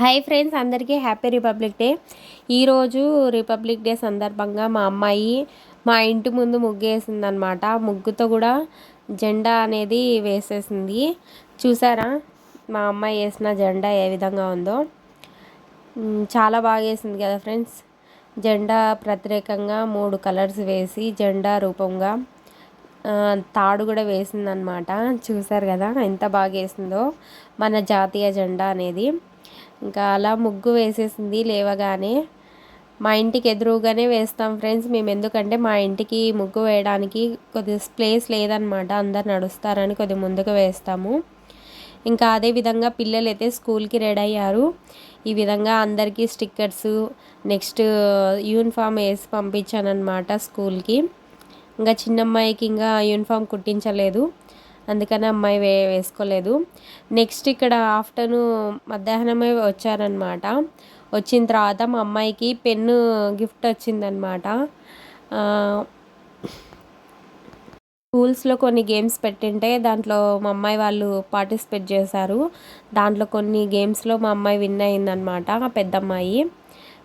Hi friends అందరికీ happy republic day ఈరోజు republic day సందర్భంగా మా అమ్మాయి మా ఇంటి ముందు ముగ్గు వేసిందనమాట ముగ్గుతో కూడా జెండా అనేది వేసేసింది. చూసారా? మా అమ్మాయి వేసిన జెండా ఏ విధంగా ఉందో. చాలా బాగా వేసింది కదా ఫ్రెండ్స్ జెండా ప్రత్యేకంగా మూడు కలర్స్ వేసి జెండా రూపంగా తాడు కూడా వేసిందనమాట చూసారు కదా ఎంత బాగా వేసిందో. మన జాతీయ జెండా అనేది. ఇంకా అలా ముగ్గు వేసేసింది లేవగానే. మా ఇంటికి ఎదురుగానే వేస్తాం ఫ్రెండ్స్. మేము ఎందుకంటే మా ఇంటికి ముగ్గు వేయడానికి కొద్ది ప్లేస్ లేదనమాట అందరు నడుస్తారని కొద్ది ముందుకు వేస్తాము. ఇంకా అదే విధంగా పిల్లలు అయితే స్కూల్కి రెడీ అయ్యారు. ఈ విధంగా అందరికీ స్టిక్కర్స్ నెక్స్ట్ యూనిఫామ్ వేసి పంపించాను అనమాట స్కూల్కి. ఇంకా చిన్నమ్మాయికి ఇంకా యూనిఫామ్ కుట్టించలేదు. అందుకని అమ్మాయి వే వేసుకోలేదు. నెక్స్ట్ ఇక్కడ ఆఫ్టర్నూన్ మధ్యాహ్నమే వచ్చారనమాట. వచ్చిన తర్వాత మా అమ్మాయికి పెన్ను గిఫ్ట్ వచ్చిందనమాట. స్కూల్స్లో కొన్ని గేమ్స్ పెట్టింటే దాంట్లో మా అమ్మాయి వాళ్ళు పార్టిసిపేట్ చేశారు. దాంట్లో కొన్ని గేమ్స్లో మా అమ్మాయి విన్ అయిందనమాట పెద్ద అమ్మాయి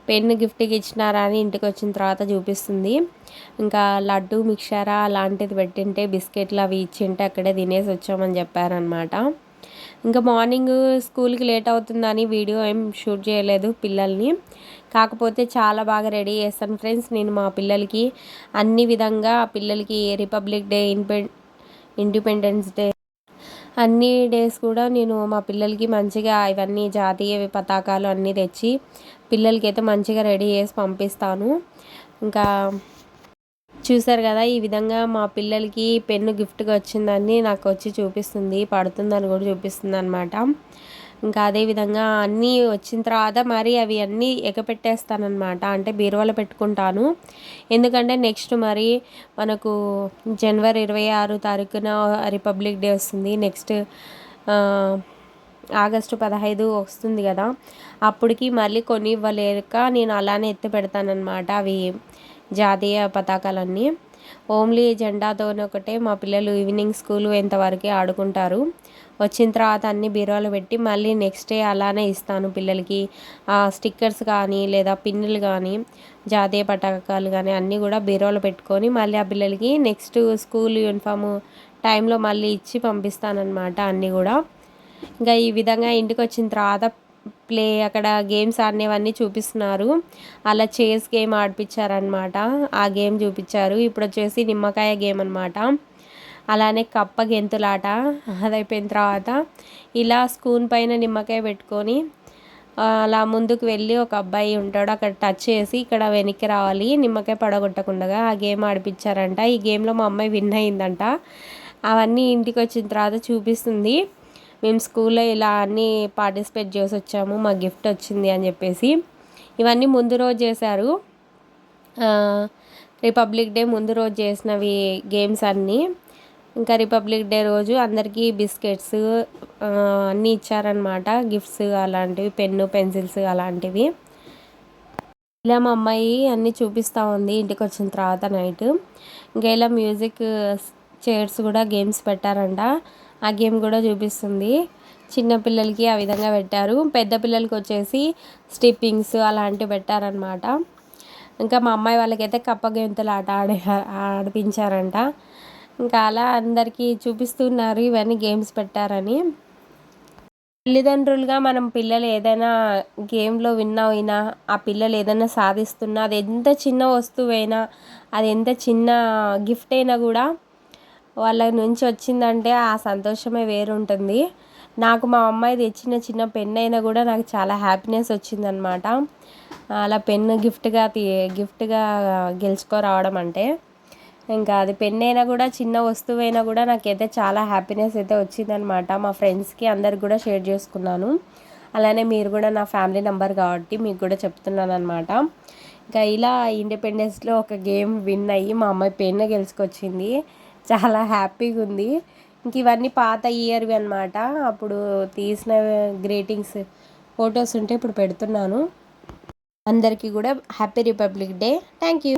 పెన్ గిఫ్ట్కి ఇచ్చినారా అని ఇంటికి వచ్చిన తర్వాత చూపిస్తుంది. ఇంకా లడ్డు మిక్చరా అలాంటిది పెట్టింటే బిస్కెట్లు అవి ఇచ్చింటే అక్కడే తినేసి వచ్చామని చెప్పారనమాట. ఇంకా మార్నింగ్ స్కూల్కి లేట్ అవుతుందని వీడియో ఏం షూట్ చేయలేదు పిల్లల్ని. కాకపోతే చాలా బాగా రెడీ చేస్తాను ఫ్రెండ్స్. నేను మా పిల్లలకి అన్ని విధంగా పిల్లలకి రిపబ్లిక్ డే ఇండిపెండెన్స్ డే అన్ని డేస్ కూడా నేను మా పిల్లలకి మంచిగా ఇవన్నీ జాతీయ పతాకాలు అన్నీ తెచ్చి పిల్లలకి అయితే మంచిగా రెడీ చేసి పంపిస్తాను. ఇంకా చూసారు కదా ఈ విధంగా మా పిల్లలకి పెన్ను గిఫ్ట్గా వచ్చిందని నాకు వచ్చి చూపిస్తుంది పడుతుందని కూడా చూపిస్తుంది అనమాట ఇంకా అదేవిధంగా అన్నీ వచ్చిన తర్వాత మరి అవి అన్నీ ఎగపెట్టేస్తానమాట అంటే బీరువాలో పెట్టుకుంటాను. ఎందుకంటే నెక్స్ట్ మరి మనకు జనవరి ఇరవై ఆరు తారీఖున రిపబ్లిక్ డే వస్తుంది. నెక్స్ట్ ఆగస్టు పదహైదు వస్తుంది కదా అప్పటికి మళ్ళీ కొని ఇవ్వలేక నేను అలానే ఎత్తి పెడతానమాట అవి జాతీయ పతాకాలన్నీ. ఓన్లీ జెండాతోనొకటే మా పిల్లలు ఈవినింగ్ స్కూల్ ఎంతవరకే ఆడుకుంటారు. వచ్చిన తర్వాత అన్ని బీరువాలు పెట్టి మళ్ళీ నెక్స్ట్ డే అలానే ఇస్తాను పిల్లలకి. స్టిక్కర్స్ కానీ లేదా పిన్నులు కానీ జాతీయ పటాకాలు కానీ అన్నీ కూడా బీరువాలు పెట్టుకొని మళ్ళీ ఆ పిల్లలకి నెక్స్ట్ స్కూల్ యూనిఫామ్ టైంలో మళ్ళీ ఇచ్చి పంపిస్తానన్నమాట అన్నీ కూడా. ఇంకా ఈ విధంగా ఇంటికి వచ్చిన తర్వాత ప్లే అక్కడ గేమ్స్ ఆడినవన్నీ చూపిస్తున్నారు. అలా చేస్ గేమ్ ఆడిపించారనమాట ఆ గేమ్ చూపించారు ఇప్పుడు వచ్చేసి నిమ్మకాయ గేమ్ అనమాట అలానే కప్ప గెంతులాట అదైపోయిన తర్వాత ఇలా స్పూన్ పైన నిమ్మకాయ పెట్టుకొని అలా ముందుకు వెళ్ళి ఒక అబ్బాయి ఉంటాడు. అక్కడ టచ్ చేసి ఇక్కడ వెనక్కి రావాలి. నిమ్మకాయ పడగొట్టకుండా ఆ గేమ్ ఆడిపించారంట ఈ గేమ్లో మా అమ్మాయి విన్ అయిందంట. అవన్నీ ఇంటికి వచ్చిన తర్వాత చూపిస్తుంది. మేము స్కూల్లో ఇలా అన్నీ పార్టిసిపేట్ చేసి వచ్చాము మా గిఫ్ట్ వచ్చింది అని చెప్పేసి. ఇవన్నీ ముందు రోజు చేశారు. రిపబ్లిక్ డే ముందు రోజు చేసినవి గేమ్స్ అన్నీ. ఇంకా రిపబ్లిక్ డే రోజు అందరికీ బిస్కెట్స్ అన్నీ ఇచ్చారనమాట గిఫ్ట్స్ అలాంటివి పెన్ను పెన్సిల్స్ అలాంటివి. ఇలా మా అమ్మాయి అన్నీ చూపిస్తూ ఉంది ఇంటికి వచ్చిన తర్వాత నైట్. ఇంకా ఇలా మ్యూజిక్ చైర్స్ కూడా గేమ్స్ పెట్టారంట. ఆ గేమ్ కూడా చూపిస్తుంది. చిన్నపిల్లలకి ఆ విధంగా పెట్టారు. పెద్ద పిల్లలకి వచ్చేసి స్టిప్పింగ్స్ అలాంటివి పెట్టారనమాట ఇంకా మా అమ్మాయి వాళ్ళకైతే కప్ప గెంతులు ఆట ఆడే ఆడిపించారంట. ఇంకా అలా అందరికీ చూపిస్తున్నారు ఇవన్నీ గేమ్స్ పెట్టారని. తల్లిదండ్రులుగా మనం పిల్లలు ఏదైనా గేమ్లో విన్ అయినా ఆ పిల్లలు ఏదైనా సాధిస్తున్నా అది ఎంత చిన్న వస్తువైనా అది ఎంత చిన్న గిఫ్ట్ అయినా కూడా వాళ్ళ నుంచి వచ్చిందంటే ఆ సంతోషమే వేరుంటుంది. నాకు మా అమ్మాయి తెచ్చిన చిన్న పెన్ అయినా కూడా నాకు చాలా హ్యాపీనెస్ వచ్చిందనమాట అలా పెన్ను గిఫ్ట్గా గిఫ్ట్గా గెలుచుకోరావడం అంటే. ఇంకా అది పెన్ అయినా కూడా చిన్న వస్తువు అయినా కూడా నాకైతే చాలా హ్యాపీనెస్ అయితే వచ్చిందనమాట మా ఫ్రెండ్స్కి అందరికి కూడా షేర్ చేసుకున్నాను. అలానే మీరు కూడా నా ఫ్యామిలీ నెంబర్ కాబట్టి మీకు కూడా చెప్తున్నాను అనమాట ఇంకా ఇలా ఇండిపెండెన్స్లో ఒక గేమ్ విన్ అయ్యి మా అమ్మాయి పెన్ను గెలుచుకొచ్చింది. చాలా హ్యాపీగా ఉంది ఇంక ఇవన్నీ పాత ఇయర్వి అనమాట అప్పుడు తీసిన గ్రీటింగ్స్ ఫొటోస్ ఉంటే ఇప్పుడు పెడుతున్నాను. అందరికీ కూడా happy republic day. Thank you